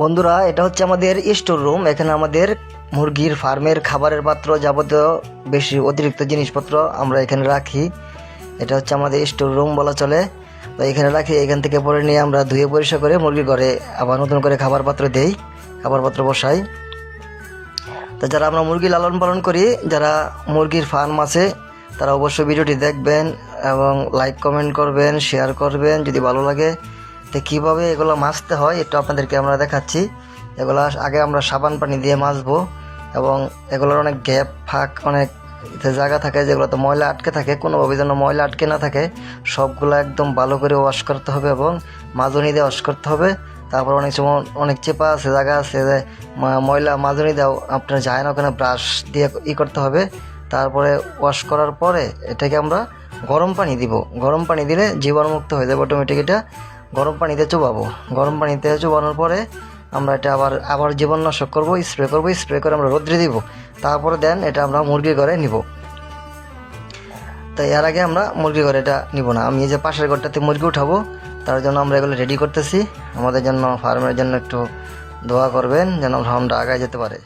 বন্ধুরা, এটা হচ্ছে আমাদের স্টোর রুম এখানে আমাদের মুরগির ফার্মের খাবারের পাত্র যাবতীয় বেশি অতিরিক্ত জিনিসপত্র আমরা এখানে রাখি। এটা হচ্ছে আমাদের স্টোর রুম বলা চলে। তো এখানে রাখি, এখান থেকে পরে নিয়ে আমরা ধুয়ে পরিষ্কার করে মুরগি ঘরে আবার নতুন করে খাবার পাত্র দেই, খাবার পাত্র বসাই। তো যারা আমরা মুরগি লালন পালন করি, যারা মুরগির ফার্ম আছে, তারা অবশ্যই ভিডিওটি দেখবেন এবং লাইক কমেন্ট করবেন শেয়ার করবেন, যদি ভালো লাগে। তো কীভাবে এগুলো মাছতে হয় একটু আপনাদেরকে আমরা দেখাচ্ছি। এগুলো আগে আমরা সাবান পানি দিয়ে মাজবো এবং এগুলোর অনেক গ্যাপ, ফাঁক, অনেক জায়গা থাকে যেগুলোতে ময়লা আটকে থাকে। কোনোভাবে যেন ময়লা আটকে না থাকে। সবগুলো একদম ভালো করে ওয়াশ করতে হবে এবং মাজনি দিয়ে ওয়াশ করতে হবে। তারপর অনেক সময় অনেক চেপা আছে, জায়গা আছে যে ময়লা মাজনি দাও আপনার যায় না ওখানে ব্রাশ দিয়ে ই করতে হবে। তারপরে ওয়াশ করার পরে এটাকে আমরা গরম পানি দিব। গরম পানি দিলে জীবাণুমুক্ত হয়ে যাবে অটোমেটিক এটা। গরম পানিতে চুবাবো। গরম পানিতে চুবানোর পরে আমরা এটা আবার আবার জীবাণুনাশক করব, স্প্রে করব, স্প্রে করে আমরা রোদ্রে দিব। তারপরে দেন এটা আমরা মুরগি ঘরে নিব। তাই এর আগে আমরা মুরগি ঘরে এটা নিব না। আমি এই যে পাশের ঘরটাতে মুরগি উঠাবো, তার জন্য আমরা এগুলো রেডি করতেছি। আমাদের জন্য ফার্মের জন্য একটু দোয়া করবেন, যেন আমরা আগায় যেতে পারে।